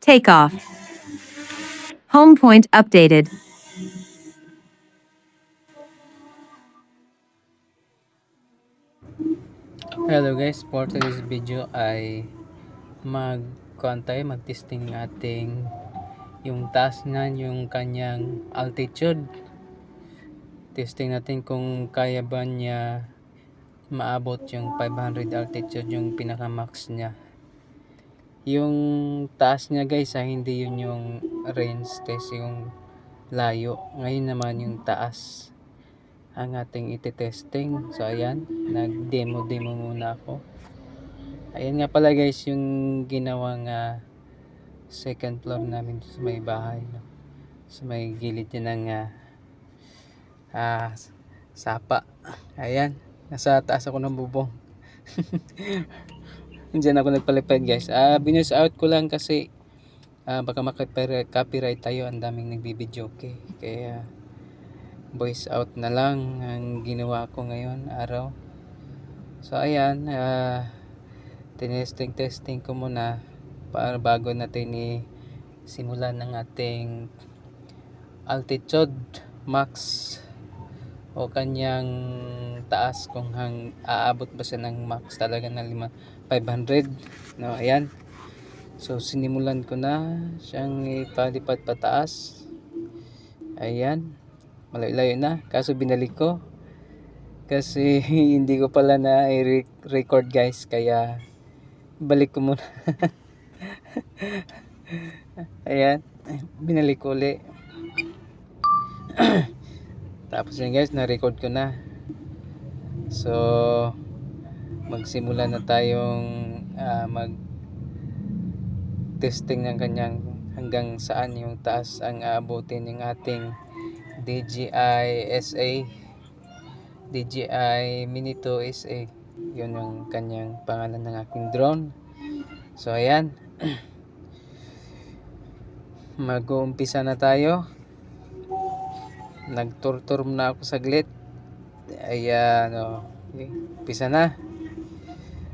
Takeoff. Home point updated. Hello guys, for today's video ay mag tayo, mag-testing ng ating yung taas na yung kanyang altitude. Testing natin kung kaya ba niya maabot yung 500 altitude yung pinaka max niya. Yung taas niya guys, ah, hindi yun yung range test yung layo. Ngayon naman yung taas ang ating iti-testing. So ayan, nag-demo-demo muna ako. Ayan nga pala guys yung ginawang uh, second floor namin sa may bahay. No? Sa may gilid niya ng uh, uh, sapa. Ayan, nasa taas ako ng bubong. Diyan ako nagpalipad guys. Uh, binus out ko lang kasi uh, baka makapiright tayo. Ang daming nagbibideo okay. Kaya voice out na lang ang ginawa ko ngayon araw so ayan uh, tinesting testing ko muna para bago natin i simulan ng ating altitude max o kanyang taas kung hang aabot ba siya ng max talaga na 5 500 no ayan. So sinimulan ko na siyang ipalipad pataas. Ayan. Malayo na. Kaso binalik ko. Kasi hindi ko pala na i-record guys. Kaya balik ko muna. Ayan. Binalik ko uli tapos yun guys na-record ko na. So magsimula na tayong uh, mag testing ng kanyang hanggang saan yung taas ang aabutin ng ating DJI SA DJI Mini 2 SA yun yung kanyang pangalan ng aking drone. So ayan. Mag-uumpisa na tayo nagturtur na ako saglit. Ayan o okay, umpisa na.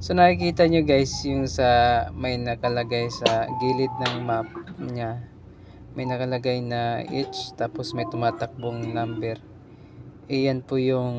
So nakikita nyo guys yung sa may nakalagay sa gilid ng map nya may nakalagay na each tapos may tumatakbong number. Iyan po yung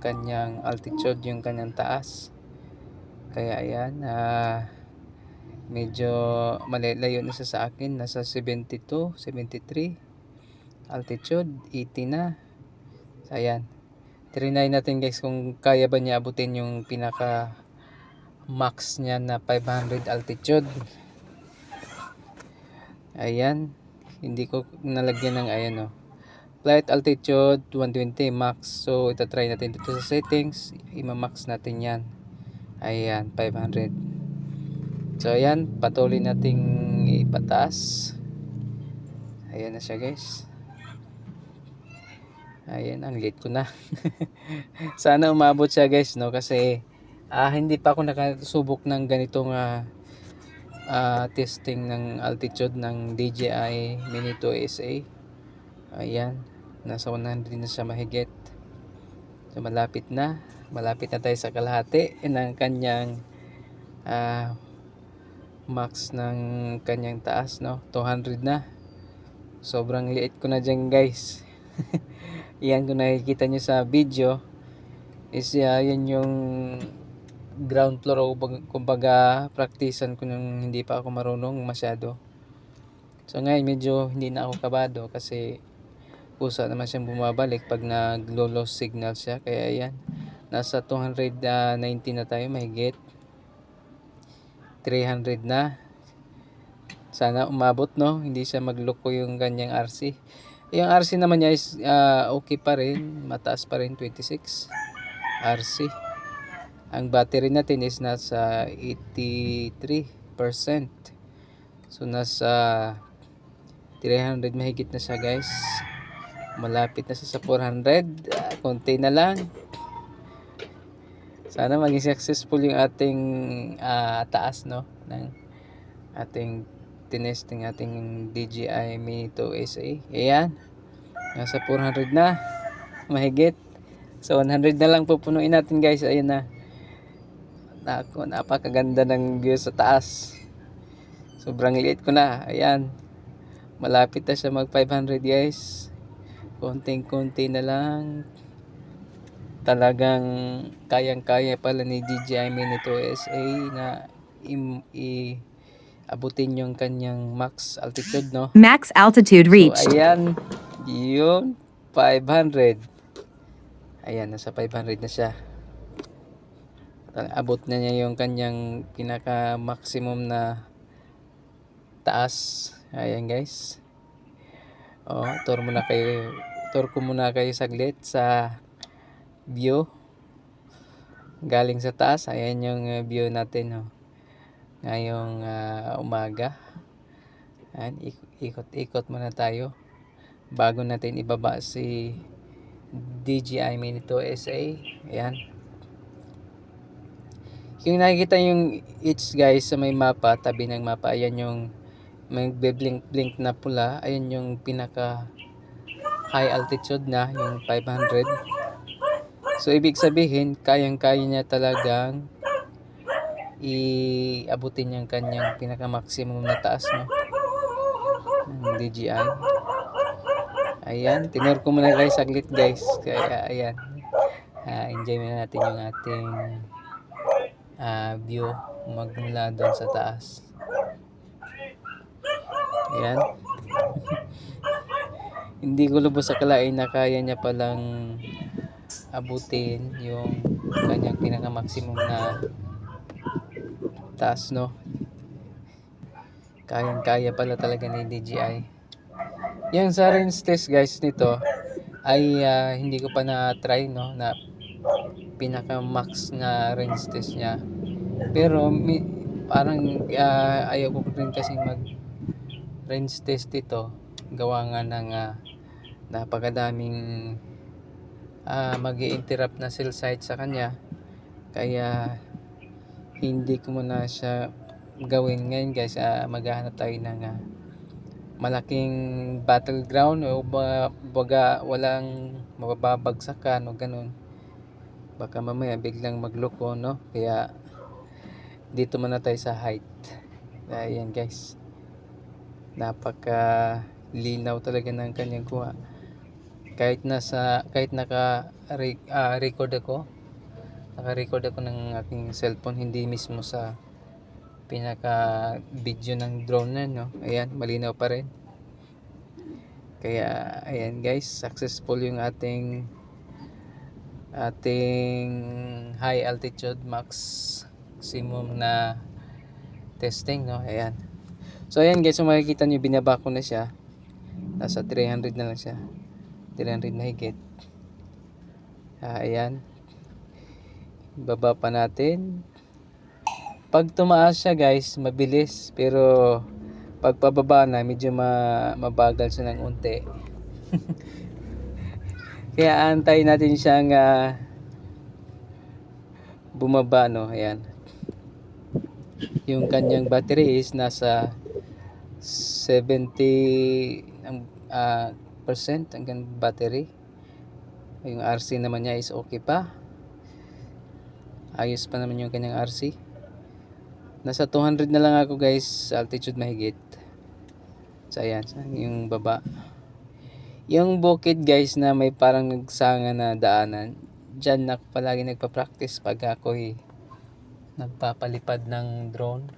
kanyang altitude yung kanyang taas. Kaya ayan uh, medyo malalayo na siya sa akin. Nasa 72 73 altitude 80 na so, ayan trinay natin guys kung kaya ba niya abutin yung pinaka max niya na 500 altitude ayan hindi ko nalagyan ng ayan o. Oh. Flight altitude 120 max. So itatry natin dito sa settings. Ima-max natin yan. Ayan 500. So ayan patuloy nating ipataas. Ayan na siya guys. Ayan ang late ko na. Sana umabot siya guys no? Kasi ah, hindi pa ako nakasubok ng ganitong uh, uh, testing ng altitude ng DJI Mini 2 SA ayan nasa 100 na siya mahigit. So malapit na. Malapit na tayo sa kalahati ng kanyang uh, max ng kanyang taas no? 200 na. Sobrang liit ko na dyan guys yan kung nakikita nyo sa video is uh, yan yung ground floor o kumbaga practicean ko nung hindi pa ako marunong masyado. So ngayon medyo hindi na ako kabado kasi kusa naman siyang bumabalik pag nag low signal siya. Kaya yan nasa 290 na tayo mahigit. 300 na. Sana umabot no? Hindi siya magloko yung ganyang RC yung RC naman niya is uh, okay pa rin mataas pa rin 26 RC ang battery natin is nasa 83%. So nasa 300 mahigit na siya guys. Malapit na siya sa 400. Uh, ah, konti na lang. Sana maging successful yung ating uh, taas no ng ating tinesting ating DJI Mini 2 SA. Ayan. Nasa 400 na. Mahigit. So 100 na lang pupunuin natin guys. Ayun na Nako, napakaganda ng view sa taas. Sobrang liit ko na. Ayan. Malapit na siya mag 500 guys. Konting-konti na lang. Talagang kayang-kaya pala ni DJI Mini 2 SA na i abutin yung kanyang max altitude no. Max altitude reached. So, ayan. Yun. 500. Ayan, nasa 500 na siya. Abot na niya yung kanyang pinaka maximum na taas. Ayan guys. Oh, tour muna kayo. Tour ko muna kayo saglit sa view. Galing sa taas. Ayan yung uh, view natin. Oh. Ngayong uh, umaga. Ayan, ik- ikot-ikot muna tayo bago natin ibaba si DJI Mini 2 SA. Ayan. Yung nakikita yung each guys sa may mapa, tabi ng mapa, ayan yung may blink-blink na pula, ayan yung pinaka high altitude na, yung 500. So, ibig sabihin, kayang-kaya niya talagang i-abutin yung kanyang pinaka-maximum na taas, no? Ng DJI. Ayan, tinur ko muna kayo saglit guys. Kaya, ayan. Ah, enjoy muna natin yung ating ah, view magmula doon sa taas. Ayan. Hindi ko lubos akalain na kaya niya palang abutin yung kanyang pinaka-maximum na taas, no? Kayang-kaya pala talaga ni DJI. Yung sa range test guys nito ay ah, hindi ko pa na-try, no? Na pinaka-max na range test niya. Pero mi, parang ah, ayaw ko rin kasi mag range test dito. Gawa nga ng ah, napakadaming ah, mag interrupt na cell site sa kanya. Kaya hindi ko muna siya gawin ngayon guys. Ah, maghahanap tayo ng ah, malaking battleground o ba, baga walang mababagsakan o ganun. Baka mamaya biglang magloko no? Kaya dito muna tayo sa height. Ayan guys. Napaka linaw talaga ng kanyang kuha. Kahit nasa kahit naka re, ah, record ako naka record ako ng aking cellphone hindi mismo sa pinaka video ng drone na no? Ayan malinaw pa rin. Kaya ayan guys successful yung ating ating high altitude max maximum na testing no? Ayan. So ayan guys kung makikita nyo binaba ko na siya. Nasa 300 na lang siya. 300 na higit. Ah, ayan baba pa natin. Pag tumaas siya guys mabilis. Pero pag pababa na medyo ma mabagal siya ng unti. Kaya antay natin siyang ah, bumaba no? Ayan. Yung kanyang battery is nasa 70 ang ah, percent hanggang battery. Yung RC naman niya is okay pa ayos pa naman yung kanyang RC nasa 200 na lang ako guys altitude mahigit. So ayan yung baba. Yung bukid guys na may parang nagsanga na daanan dyan na ako palagi nagpa-practice pag ako'y nagpapalipad ng drone.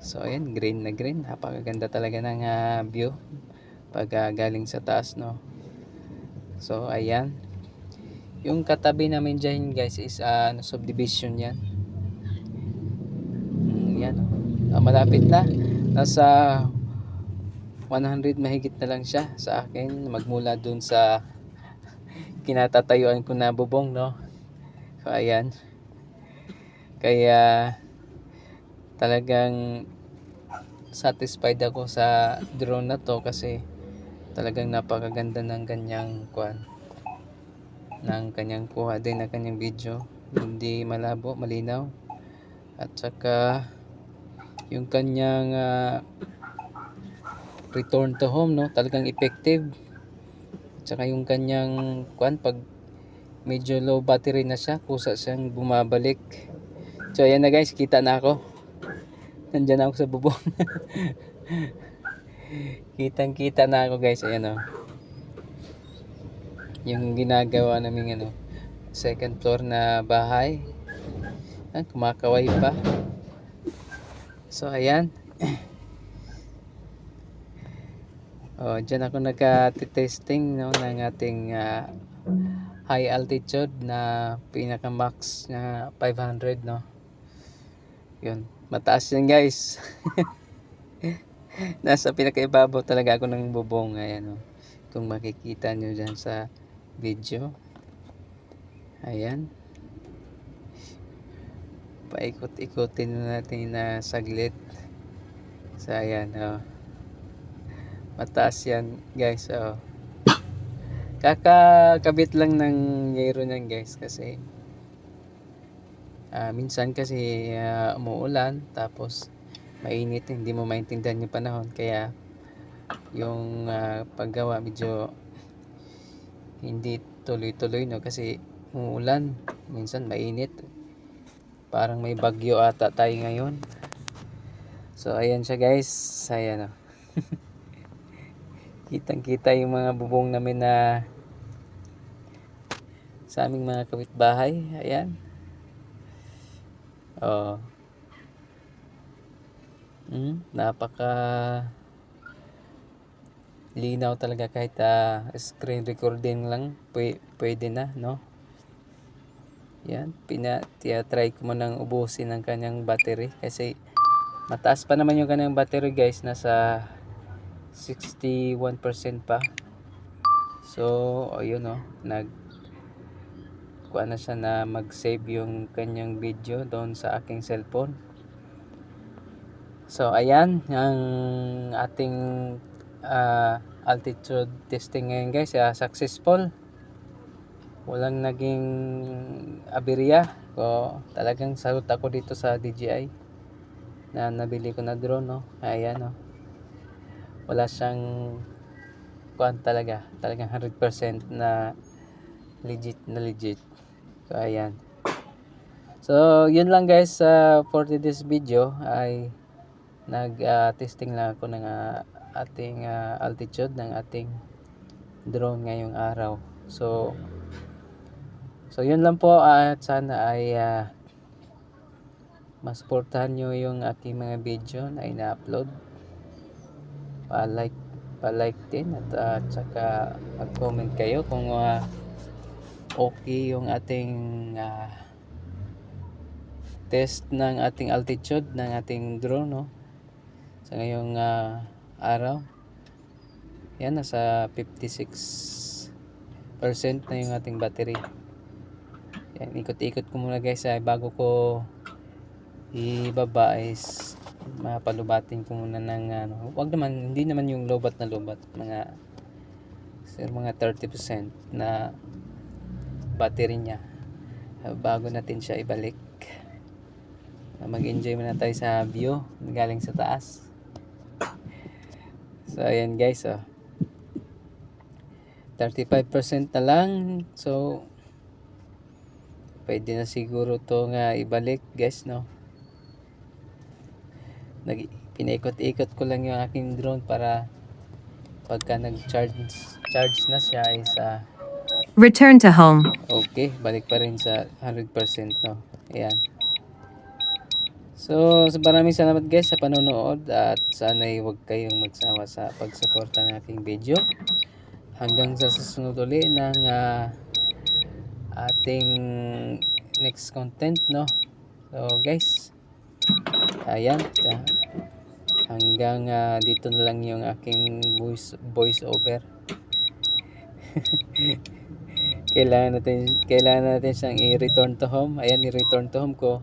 So ayan green na green. Napakaganda talaga ng ah, view pag ah, galing sa taas no? So ayan yung katabi namin dyan guys is ah, ano, subdivision yan. Mm, yan. Ah, malapit na. Nasa 100 mahigit na lang siya sa akin. Magmula dun sa kinatatayuan ko na bubong no? So ayan. Kaya talagang satisfied ako sa drone na to kasi talagang napakaganda ng kanyang kuan ng kanyang kuha din ng kanyang video. Hindi malabo malinaw. At saka yung kanyang ah, return to home no talagang effective. At saka yung kanyang kuan pag medyo low battery na siya kusa siyang bumabalik. So ayan na guys kita na ako. Nandyan ako sa bubong. Kitang kita na ako guys. Ayan o yung ginagawa namin ano second floor na bahay. Ah, kumakaway pa. So ayan. Oh dyan ako nagka-testing no, ng ating ah, high altitude na pinaka max na 500 no. Yun mataas yan guys. Nasa pinakaibabaw talaga ako ng bubong ayan oh. kung makikita nyo dyan sa video ayan paikot-ikotin na natin na saglit so ayan oh. mataas yan guys oh. kakakabit lang ng yero niyan guys kasi ah, minsan kasi ah, umuulan tapos mainit hindi mo maintindihan yung panahon kaya yung ah, paggawa medyo hindi tuloy-tuloy no? Kasi umuulan. Minsan mainit. Parang may bagyo ata tayo ngayon. So ayan siya guys. Ayan oh. kitang kita yung mga bubong namin na sa aming mga kapitbahay. Ayan. Oh. Mm, napaka linaw talaga kahit ah, screen recording lang pwe- pwede na no? Yan pina try ko mo nang ubusin ang kanyang battery kasi mataas pa naman yung kanyang battery guys. Nasa 61% pa. So ayun oh nag kuha na siya na mag-save yung kanyang video doon sa aking cellphone. So ayan ang ating ah, altitude testing ngayon guys. Ah, successful. Walang naging aberya. So talagang salut ako dito sa DJI na nabili ko na drone no? Ayan no? Wala siyang kuan talaga. Talagang 100% na legit na legit. So ayan. So yun lang guys. Uh, for this video ay nag ah, testing lang ako ng ah, ating ah, altitude ng ating drone ngayong araw. So so yun lang po at sana ay ah, masuportahan nyo yung aking mga video na ina-upload. Pa-like pa-like din at uh, saka mag-comment kayo kung ah, okay yung ating ah, test ng ating altitude ng ating drone no? Sa ngayong ah, araw. Yan nasa 56 percent na yung ating battery. Yan ikot-ikot ko muna guys ay bago ko ibaba is mapalubatin ko muna ng ano wag naman hindi naman yung lobat na lobat mga sir mga 30% na battery niya. Bago natin siya ibalik. Mag-enjoy muna tayo sa view galing sa taas so ayan guys oh 35% na lang so pwede na siguro to nga ibalik guys no nag pinaikot-ikot ko lang yung aking drone para pagka nag-charge charge na siya is ah, Return to home. Okay, balik pa rin sa 100% no. Ayan. So, maraming salamat guys sa panonood at sana ay huwag kayong magsawa sa pagsuporta ng aking video. Hanggang sa susunod uli ng ah, ating next content no. So guys, ayan. ah, hanggang ah, dito na lang yung aking voice voice over. kailangan natin kailangan natin siyang i-return to home. Ayan, i-return to home ko.